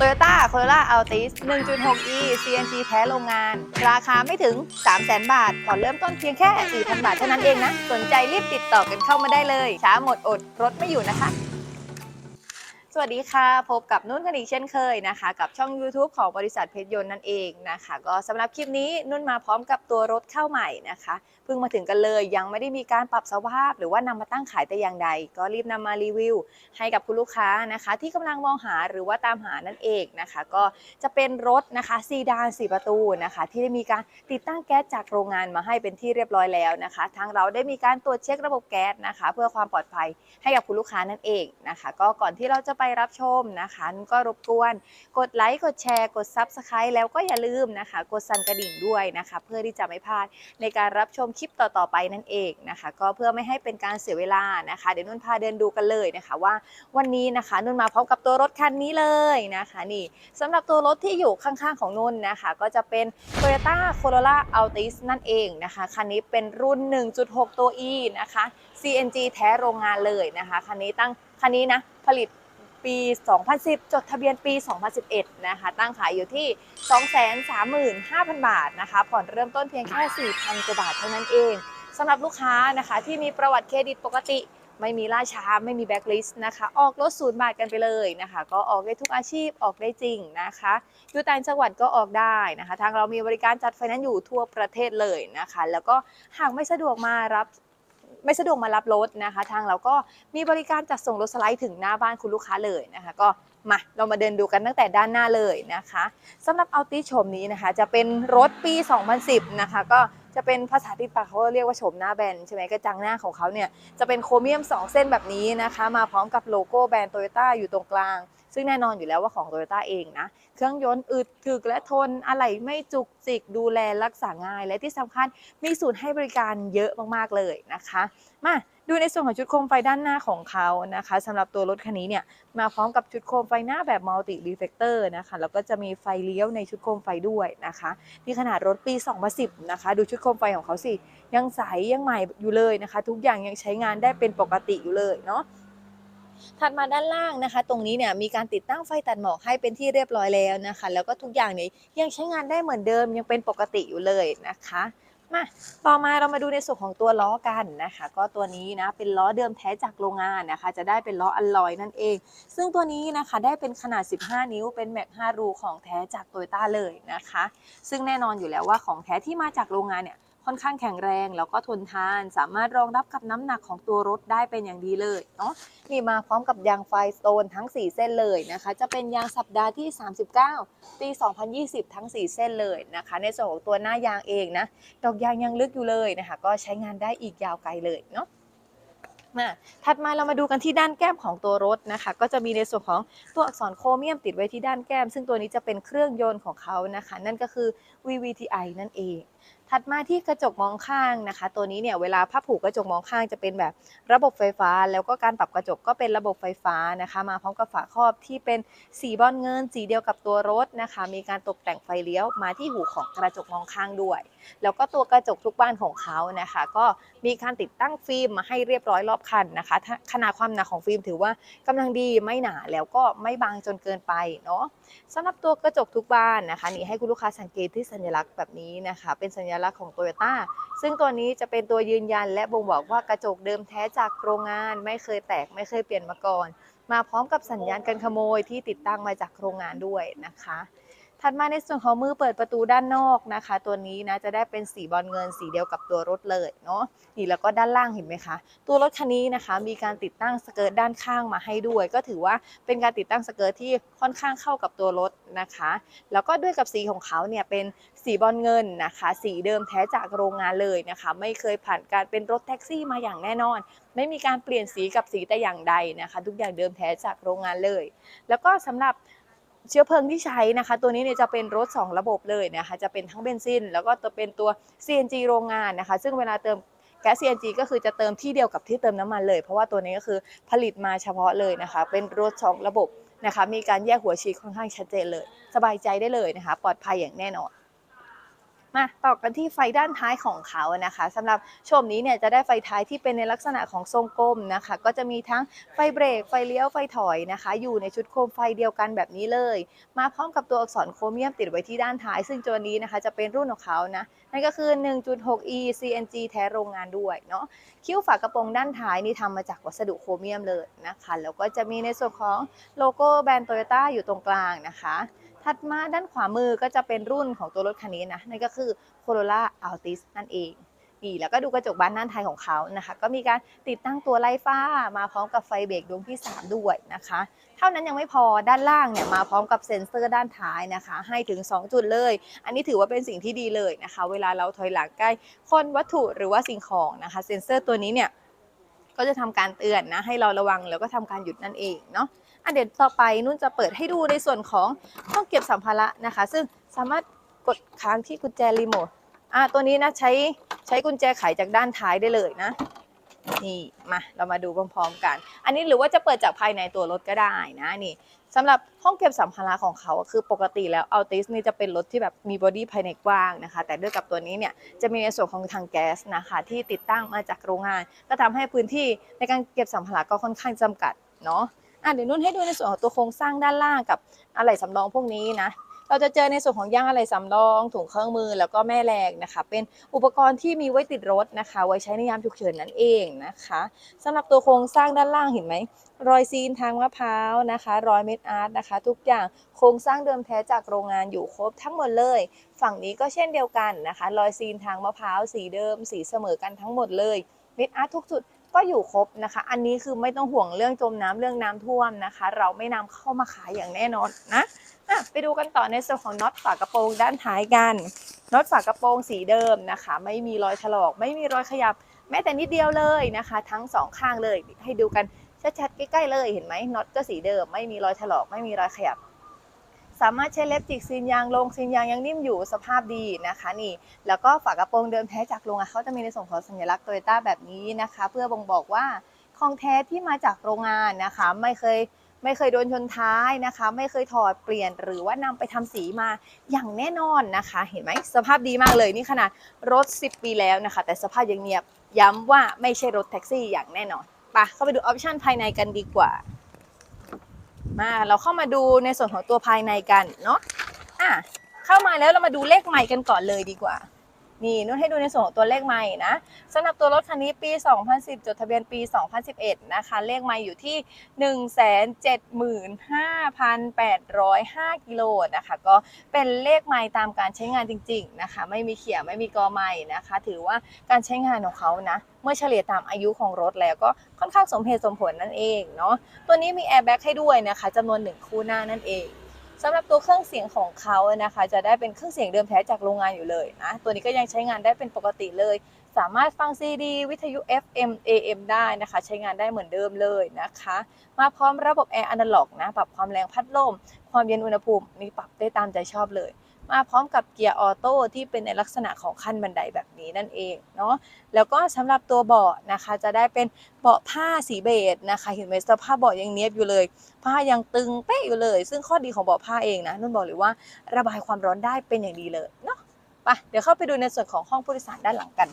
Toyota Corolla Altis 1.6e CNG แท้โรงงาน ราคาไม่ถึง 300,000 บาทผ่อนเริ่มต้นเพียงแค่ 4,000 บาทเท่านั้นเองนะ สนใจรีบติดต่อกันเข้ามาได้เลย ช้าหมดอด รถไม่อยู่นะคะสวัสดีค่ะ พบกับนุ่นกันอีกเช่นเคยนะคะ กับช่อง YouTube ของบริษัทเพชรยนต์นั่นเองนะคะ ก็สำหรับคลิปนี้นุ่นมาพร้อมกับตัวรถเข้าใหม่นะคะ พิ่งมาถึงกันเลย ยังไม่ได้มีการปรับสภาพ หรือว่านำมาตั้งขายแต่อย่างใด ก็รีบนำมารีวิว ให้กับคุณลูกค้านะคะ ที่กำลังมองหาหรือว่าตามหานั่นเองนะคะ ก็จะเป็นรถนะคะซีดาน4ประตูนะคะ ที่ได้มีการติดตั้งแก๊สจากโรงงานมาให้เป็นที่เรียบร้อยแล้วนะคะ ทางเราได้มีการตรวจเช็คระบบแก๊สนะคะ เพื่อความปลอดภัยให้กับคุณลูกค้านั่นเองนะคะ ก็ก่อนที่เราจะไปรับชมนะคะก็รบกวนกดไลค์กดแชร์กด Subscribe แล้วก็อย่าลืมนะคะ กดสั่นกระดิ่งด้วยนะคะ เพื่อที่จะไม่พลาดในการรับชมคลิปต่อๆไปนั่นเองนะคะ ก็เพื่อไม่ให้เป็นการเสียเวลานะคะ เดี๋ยวนุ่นพาเดินดูกันเลยนะคะ ว่าวันนี้นะคะนุ่นมาพร้อมกับตัวรถคันนี้เลยนะคะนี่สำหรับตัวรถที่อยู่ข้างๆของนุ่นนะคะ ก็จะเป็น Toyota Corolla Altis นั่นเองนะคะคันนี้เป็นรุ่น 1.6 ตัว E นะคะ CNG แท้โรงงานเลยนะคะคันนี้ตั้งคันนี้นะผลิต ปี 2010 จดทะเบียนปี 2011 นะคะ ตั้งขายอยู่ที่ 235,000 บาทนะคะ ผ่อนเริ่มต้นเพียงแค่ 4,000 กว่าบาทเท่านั้นเองสำหรับลูกค้านะคะที่มีประวัติเครดิตปกติ ไม่มีล่าช้า ไม่มีแบ็คลิสต์นะคะ ออกรถศูนย์บาทกันไปเลยนะคะ ก็ออกได้ทุกอาชีพออกได้จริงนะคะอยู่ต่างจังหวัดก็ออกได้นะคะ ทางเรามีบริการจัดไฟแนนซ์อยู่ทั่วประเทศเลยนะคะ แล้วก็หากไม่สะดวกมารับ ไม่สะดวกมารับรถนะคะ ทางเราก็มีบริการจัดส่งรถสไลด์ถึงหน้าบ้านคุณลูกค้าเลยนะคะ ก็มาเรามาเดินดูกันตั้งแต่ด้านหน้าเลยนะคะสำหรับอัลติชมนี้นะคะ จะเป็นรถปี 2010 นะคะ ก็จะเป็นภาษาที่ปากเขาเรียกว่าโฉมหน้าแบนใช่ไหมกระจังหน้าของเขาเนี่ยจะเป็นโครเมียม 2 เส้นแบบนี้นะคะ มาพร้อมกับโลโก้แบรนด์โตโยต้าอยู่ตรงกลาง ซึ่งแน่นอนอยู่แล้วว่าของโตโยต้าเองนะ เครื่องยนต์อึดถึกและทนอะไหล่ไม่จุกจิกดูแลรักษาง่าย และที่สำคัญมีศูนย์ให้บริการเยอะมากๆเลยนะคะ มาดูในส่วนของชุดโคมไฟด้านหน้าของเขานะคะสำหรับตัวรถคันนี้เนี่ยมาพร้อมกับชุดโคมไฟหน้าแบบมัลติรีเฟกเตอร์นะคะแล้วก็จะมีไฟเลี้ยวในชุดโคมไฟด้วยนะคะที่ขนาดรถปี 2010 นะคะ ดูชุดโคมไฟของเขาสิ ยังใสยังใหม่อยู่เลยนะคะ ทุกอย่างยังใช้งานได้เป็นปกติอยู่เลยเนาะ ถัดมาด้านล่างนะคะ ตรงนี้เนี่ยมีการติดตั้งไฟตัดหมอกให้เป็นที่เรียบร้อยแล้วนะคะ แล้วก็ทุกอย่างเนี่ยยังใช้งานได้เหมือนเดิมยังเป็นปกติอยู่เลยนะคะมาต่อมาเรามาดูในส่วนของตัวล้อกันนะคะ ก็ตัวนี้นะเป็นล้อเดิมแท้จากโรงงานนะคะ จะได้เป็นล้ออัลลอยนั่นเอง ซึ่งตัวนี้นะคะได้เป็นขนาด 15 นิ้ว เป็นแม็ก5รูของแท้จากโตโยต้าเลยนะคะ ซึ่งแน่นอนอยู่แล้วว่าของแท้ที่มาจากโรงงานเนี่ย ค่อนข้างแข็งแรง แล้วก็ทนทาน สามารถรองรับกับน้ำหนักของตัวรถได้เป็นอย่างดีเลยเนาะนี่มาพร้อมกับยางไฟสโตนทั้ง 4 เส้นเลยนะคะ จะเป็นยางสัปดาห์ที่ 39 ปี 2020 ทั้ง 4 เส้นเลยนะคะ ในส่วนของตัวหน้ายางเองนะดอกยางยังลึกอยู่เลยนะคะ ก็ใช้งานได้อีกยาวไกลเลยเนาะมาถัดมาเรามาดูกันที่ด้านแก้มของตัวรถนะคะ ก็จะมีในส่วนของตัวอักษรโครเมียมติดไว้ที่ด้านแก้ม ซึ่งตัวนี้จะเป็นเครื่องยนต์ของเขานะคะ นั่นก็คือ VVTi นั่นเอง ถัดมาที่กระจกมองข้างนะคะ ตัวนี้เนี่ยเวลาพับผูกกระจกมองข้างจะเป็นแบบระบบไฟฟ้า แล้วก็การปรับกระจกก็เป็นระบบไฟฟ้านะคะ มาพร้อมกับฝาครอบที่เป็นสีบอลเงินสีเดียวกับตัวรถนะคะ มีการตกแต่งไฟเลี้ยวมาที่หูของกระจกมองข้างด้วย แล้วก็ตัวกระจกทุกบ้านของเขานะคะ ก็มีการติดตั้งฟิล์มมาให้เรียบร้อยรอบคันนะคะถ้าขนาดความหนาของฟิล์มถือว่ากำลังดีไม่หนาแล้วก็ไม่บางจนเกินไปเนาะสำหรับตัวกระจกทุกบ้านนะคะนี่ให้คุณลูกค้าสังเกตที่สัญลักษณ์แบบนี้นะคะ เป็นสัญลักษณ์ของโตโยต้าซึ่งตัวนี้จะเป็นตัวยืนยันและบ่งบอกว่ากระจกเดิมแท้จากโรงงาน ไม่เคยแตกไม่เคยเปลี่ยนมาก่อน มาพร้อมกับสัญญาณการขโมยที่ติดตั้งมาจากโรงงานด้วยนะคะ ถัดมาในส่วนของมือเปิดประตูด้านนอกนะคะ ตัวนี้นะจะได้เป็นสีบอลเงินสีเดียวกับตัวรถเลยเนาะนี่แล้วก็ด้านล่างเห็นไหมคะ ตัวรถคันนี้นะคะ มีการติดตั้งสเกิร์ตด้านข้างมาให้ด้วย ก็ถือว่าเป็นการติดตั้งสเกิร์ตที่ค่อนข้างเข้ากับตัวรถนะคะ แล้วก็ด้วยกับสีของเขาเนี่ยเป็นสีบอลเงินนะคะ สีเดิมแท้จากโรงงานเลยนะคะ ไม่เคยผ่านการเป็นรถแท็กซี่มาอย่างแน่นอน ไม่มีการเปลี่ยนสีกับสีแต่อย่างใดนะคะ ทุกอย่างเดิมแท้จากโรงงานเลย แล้วก็สำหรับ เชื้อเพลิงที่ใช้นะคะ ตัวนี้เนี่ยจะเป็นรถ 2 ระบบเลยนะคะ จะเป็นทั้งเบนซิน แล้วก็จะเป็นตัว CNG โรงงานนะคะ ซึ่งเวลาเติมแก๊ส CNG ก็คือจะเติมที่เดียวกับที่เติมน้ำมันเลย เพราะว่าตัวนี้ก็คือผลิตมาเฉพาะเลยนะคะ เป็นรถ 2 ระบบนะคะ มีการแยกหัวฉีดค่อนข้างชัดเจนเลย สบายใจได้เลยนะคะ ปลอดภัยอย่างแน่นอน มาต่อกันที่ไฟด้านท้ายของเขานะคะสำหรับโฉมนี้เนี่ยจะได้ไฟท้ายที่เป็นในลักษณะของทรงกลมนะคะ ก็จะมีทั้งไฟเบรกไฟเลี้ยวไฟถอยนะคะ อยู่ในชุดโคมไฟเดียวกันแบบนี้เลย มาพร้อมกับตัวอักษรโครเมียมติดไว้ที่ด้านท้าย ซึ่งตัวนี้นะคะจะเป็นรุ่นของเขานะนั่นก็คือ 1.6e CNG แท้โรงงานด้วยเนาะคิ้วฝากระโปรงด้านท้ายนี่ทำมาจากวัสดุโครเมียมเลยนะคะแล้วก็จะมีในส่วนของโลโก้แบรนด์โตโยต้าอยู่ตรงกลางนะคะ ถัดมาด้านขวามือก็จะเป็นรุ่นของตัวรถคันนี้นะนั่นก็คือ Corolla Altis นั่นเองนี่แล้วก็ดูกระจกบานด้านท้ายของเขานะคะ ก็มีการติดตั้งตัวไล่ฟ้า มาพร้อมกับไฟเบรกดวงที่ 3 ด้วยนะคะ เท่านั้นยังไม่พอด้านล่างเนี่ยมาพร้อมกับเซ็นเซอร์ด้านท้ายนะคะ ให้ถึง 2 จุดเลย อันนี้ถือว่าเป็นสิ่งที่ดีเลยนะคะ เวลาเราถอยหลังใกล้คนวัตถุหรือว่าสิ่งของนะคะ เซ็นเซอร์ตัวนี้เนี่ยก็จะทำการเตือนนะให้เราระวังแล้วก็ทำการหยุดนั่นเองเนาะ อันเดี๋ยวต่อไปนุ่นจะเปิดให้ดูในส่วนของห้องเก็บสัมภาระนะคะ ซึ่งสามารถกดค้างที่กุญแจรีโมทอ่าตัวนี้นะใช้ใช้กุญแจไขจากด้านท้ายได้เลยนะ นี่มาเรามาดูพร้อมๆกัน อันนี้หรือว่าจะเปิดจากภายในตัวรถก็ได้นะนี่สำหรับห้องเก็บสัมภาระของเขาคือปกติแล้ว Altis นี่จะเป็นรถที่แบบมีบอดี้ภายในกว้างนะคะ แต่ด้วยกับตัวนี้เนี่ยจะมีในส่วนของทางแก๊สนะคะ ที่ติดตั้งมาจากโรงงาน ก็ทำให้พื้นที่ในการเก็บสัมภาระก็ค่อนข้างจำกัดเนาะ อะเดี๋ยวนุ่นให้ดูในส่วนของตัวโครงสร้างด้านล่างกับอะไหล่สำรองพวกนี้นะเราจะเจอในส่วนของย่างอะไหล่สำรองถุงเครื่องมือแล้วก็แม่แรงนะคะ เป็นอุปกรณ์ที่มีไว้ติดรถนะคะ ไว้ใช้ในยามฉุกเฉินนั่นเองนะคะสำหรับตัวโครงสร้างด้านล่างเห็นไหมรอยซีนทางมะพร้าวนะคะ รอยเม็ดอาร์ตนะคะ ทุกอย่างโครงสร้างเดิมแท้จากโรงงานอยู่ครบทั้งหมดเลย ฝั่งนี้ก็เช่นเดียวกันนะคะ รอยซีนทางมะพร้าวสีเดิม สีเสมอกันทั้งหมดเลยเม็ดอาร์ตทุกจุด ก็อยู่ครบนะคะ อันนี้คือไม่ต้องห่วงเรื่องจมน้ำเรื่องน้ำท่วมนะคะ เราไม่นำเข้ามาขายอย่างแน่นอนนะะไปดูกันต่อในส่วนของน็อตฝากระโปรงด้านท้ายกันน็อตฝากระโปรงสีเดิมนะคะ ไม่มีรอยถลอก ไม่มีรอยขยับ แม้แต่นิดเดียวเลยนะคะ ทั้งสองข้างเลยให้ดูกันชัดๆใกล้ๆเลยเห็นไหมน็อตก็สีเดิม ไม่มีรอยถลอก ไม่มีรอยขยับ สามารถใช้เล็บจิกซีนยางลงซีนยางยังนิ่มอยู่สภาพดีนะคะนี่ แล้วก็ฝากระโปรงเดิมแท้จากโรงงานเขาจะมีในส่วนของสัญลักษณ์โตโยต้าแบบนี้นะคะ เพื่อบ่งบอกว่าของแท้ที่มาจากโรงงานนะคะ ไม่เคยไม่เคยโดนชนท้ายนะคะ ไม่เคยถอดเปลี่ยนหรือว่านำไปทำสีมาอย่างแน่นอนนะคะ เห็นไหมสภาพดีมากเลยนี่ขนาดรถ 10 ปีแล้วนะคะ แต่สภาพยังเนียบย้ำว่าไม่ใช่รถแท็กซี่อย่างแน่นอนไปเข้าไปดูออปชันภายในกันดีกว่า มาเราเข้ามาดูในส่วนของตัวภายในกันเนาะอะเข้ามาแล้วเรามาดูเลขใหม่กันก่อนเลยดีกว่า นี่นุ่นให้ดูในส่วนของตัวเลขใหม่นะสำหรับตัวรถคันนี้ปี 2010 จดทะเบียนปี 2011 นะคะ เลขใหม่อยู่ที่ 175,805 กิโลนะคะ ก็เป็นเลขใหม่ตามการใช้งานจริง ๆ นะคะ ไม่มีเขียไม่มีกอใหม่นะคะ ถือว่าการใช้งานของเขานะ เมื่อเฉลี่ยตามอายุของรถแล้วก็ค่อนข้างสมเหตุสมผลนั่นเองเนาะ ตัวนี้มีแอร์แบ็กให้ด้วยนะคะจำนวนหนึ่งคู่หน้านั่นเอง สำหรับตัวเครื่องเสียงของเขานะคะ จะได้เป็นเครื่องเสียงเดิมแท้จากโรงงานอยู่เลยนะ ตัวนี้ก็ยังใช้งานได้เป็นปกติเลย สามารถฟังซีดีวิทยุ FM AM ได้นะคะ ใช้งานได้เหมือนเดิมเลยนะคะ มาพร้อมระบบแอร์อนาล็อกนะ ปรับความแรงพัดลม ความเย็นอุณหภูมินี่ปรับได้ตามใจชอบเลย มาพร้อมกับเกียร์ออโต้ที่เป็นในลักษณะของขั้นบันไดแบบนี้นั่นเองเนาะแล้วก็สำหรับตัวเบาะนะคะจะได้เป็นเบาะผ้าสีเบจนะคะเห็นไหมสภาพเบาะยังเนี้ยบอยู่เลย ผ้ายังตึงเป๊ะอยู่เลย ซึ่งข้อดีของเบาะผ้าเองนะนุ่นบอกเลยว่าระบายความร้อนได้เป็นอย่างดีเลยเนาะไปเดี๋ยวเข้าไปดูในส่วนของห้องผู้โดยสารด้านหลังกัน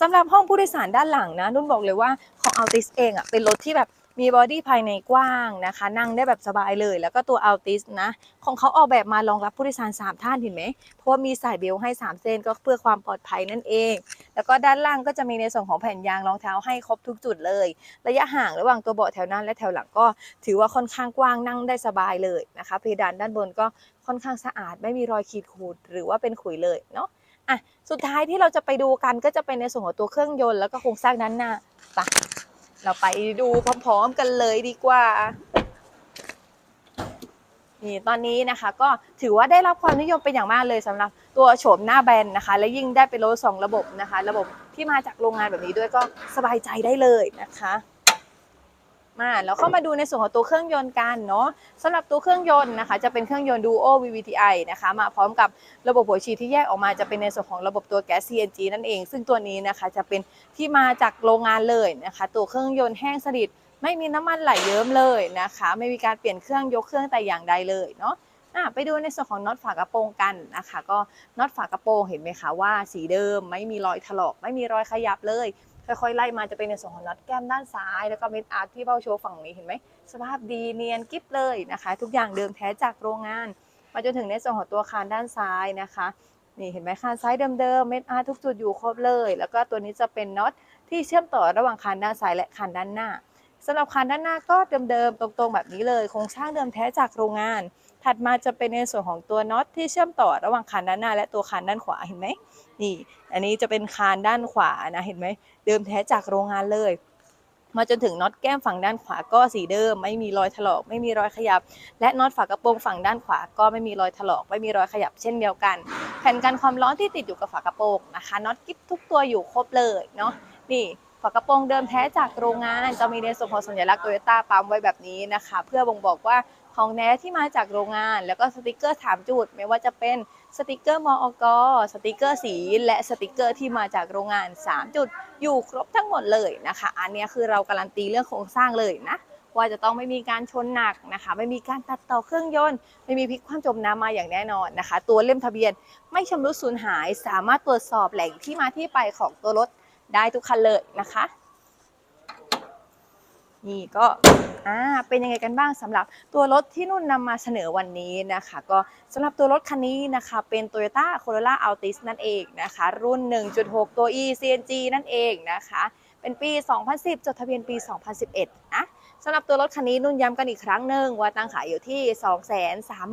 สำหรับห้องผู้โดยสารด้านหลังนะนุ่นบอกเลยว่าของ Altis เองอะเป็นรถที่แบบ มีบอดี้ภายในกว้างนะคะ นั่งได้แบบสบายเลย แล้วก็ตัว Altis นะ ของเขาออกแบบมารองรับผู้โดยสาร 3 ท่านเห็นไหม เพราะว่ามีสายเบลให้ 3 เส้นก็เพื่อความปลอดภัยนั่นเอง แล้วก็ด้านล่างก็จะมีในส่วนของแผ่นยางรองเท้าให้ครบทุกจุดเลย ระยะห่างระหว่างตัวเบาะแถวหน้าและแถวหลังก็ ถือว่าค่อนข้างกว้างนั่งได้สบายเลยนะคะ เพดานด้านบนก็ค่อนข้างสะอาด ไม่มีรอยขีดข่วนหรือว่าเป็นขุยเลยเนาะอะสุดท้ายที่เราจะไปดูกันก็จะเป็นในส่วนของตัวเครื่องยนต์แล้วก็โครงสร้างด้านหน้าไป เราไปดูพร้อมๆกันเลยดีกว่านี่ตอนนี้นะคะก็ถือว่าได้รับความนิยมเป็นอย่างมากเลยสำหรับตัวโฉมหน้าแบนนะคะ และยิ่งได้เป็นรถสองระบบนะคะ ระบบที่มาจากโรงงานแบบนี้ด้วยก็สบายใจได้เลยนะคะ มาแล้วเข้ามาดูในส่วนของตัวเครื่องยนต์กันเนาะสำหรับตัวเครื่องยนต์นะคะ จะเป็นเครื่องยนต์ Duo VVTi นะคะ มาพร้อมกับระบบหัวฉีดที่แยกออกมาจะเป็นในส่วนของระบบตัวแก๊ส CNG นั่นเอง ซึ่งตัวนี้นะคะจะเป็นที่มาจากโรงงานเลยนะคะ ตัวเครื่องยนต์แห้งสนิทไม่มีน้ำมันไหลเยิ้มเลยนะคะ ไม่มีการเปลี่ยนเครื่องยกเครื่องแต่อย่างใดเลยเนาะไปดูในส่วนของน็อตฝากระโปรงกันนะคะ ก็น็อตฝากระโปรงเห็นไหมคะว่าสีเดิมไม่มีรอยถลอก ไม่มีรอยขยับเลย ค่อยๆไล่มาจะเป็นในส่วนของน็อตแก้มด้านซ้าย แล้วก็เม็ดอาร์คที่เบ้าโชว์ฝั่งนี้เห็นไหมสภาพดีเนียนกิ๊บเลยนะคะ ทุกอย่างเดิมแท้จากโรงงาน มาจนถึงในส่วนของตัวคานด้านซ้ายนะคะนี่เห็นไหมคานซ้ายเดิมๆเม็ดอาร์ทุกจุดอยู่ครบเลย แล้วก็ตัวนี้จะเป็นน็อตที่เชื่อมต่อระหว่างคานด้านซ้ายและคานด้านหน้าสำหรับคานด้านหน้าก็เดิมๆตรงๆแบบนี้เลยโครงสร้างเดิมแท้จากโรงงาน ถัดมาจะเป็นในส่วนของตัวน็อตที่เชื่อมต่อระหว่างคานด้านหน้า และตัวคานด้านขวาเห็นไหมนี่ อันนี้จะเป็นคานด้านขวานะเห็นไหมเดิมแท้จากโรงงานเลย มาจนถึงน็อตแก้มฝั่งด้านขวาก็สีเดิม ไม่มีรอยถลอก ไม่มีรอยขยับ และน็อตฝากระโปรงฝั่งด้านขวา ก็ไม่มีรอยถลอก ไม่มีรอยขยับเช่นเดียวกัน แผ่นกันความร้อนที่ติดอยู่กับฝากระโปรงนะคะน็อตกิ๊บทุกตัวอยู่ครบเลยเนาะนี่ฝากระโปรงเดิมแท้จากโรงงานจะมีในส่วนของสัญลักษณ์โตโยต้าปั๊มไว้แบบนี้นะคะ เพื่อบ่งบอกว่า ของแท้ที่มาจากโรงงาน แล้วก็สติกเกอร์ถามจุด ไม่ว่าจะเป็นสติกเกอร์มอกสติกเกอร์สี และสติกเกอร์ที่มาจากโรงงาน 3 จุด อยู่ครบทั้งหมดเลยนะคะ อันนี้คือเราการันตีเรื่องโครงสร้างเลยนะว่าจะต้องไม่มีการชนหนักนะคะ ไม่มีการตัดต่อเครื่องยนต์ ไม่มีพลิกคว่ำจมน้ำมาอย่างแน่นอนนะคะ ตัวเล่มทะเบียนไม่ชำรุดสูญหาย สามารถตรวจสอบแหล่งที่มาที่ไปของตัวรถได้ทุกคันเลยนะคะ นี่ก็ อ่าเป็นยังไงกันบ้างสำหรับตัวรถที่นุ่นนำมาเสนอวันนี้นะคะ ก็สำหรับตัวรถคันนี้นะคะเป็น Toyota Corolla Altis นั่นเองนะคะ รุ่น 1.6 ตัว E CNG นั่นเองนะคะ เป็นปี 2010 จดทะเบียนปี 2011นะ สำหรับตัวรถคันนี้นุ่นย้ำกันอีกครั้งหนึ่งว่าตั้งขายอยู่ที่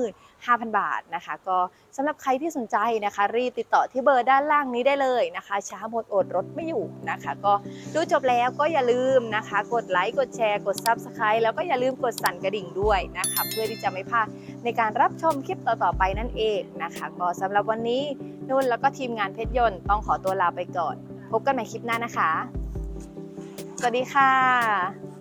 235,000 บาทนะคะ ก็สำหรับใครที่สนใจนะคะ รีบติดต่อที่เบอร์ด้านล่างนี้ได้เลยนะคะ ช้าหมดอดรถไม่อยู่นะคะ ก็ดูจบแล้วก็อย่าลืมนะคะ กดไลค์กดแชร์กด Subscribe แล้วก็อย่าลืมกดสั่นกระดิ่งด้วยนะคะ เพื่อที่จะไม่พลาดในการรับชมคลิปต่อๆไปนั่นเองนะคะ ก็สำหรับวันนี้นุ่นแล้วก็ทีมงานเพชรยนต์ต้องขอตัวลาไปก่อน พบกันใหม่คลิปหน้านะคะ สวัสดีค่ะ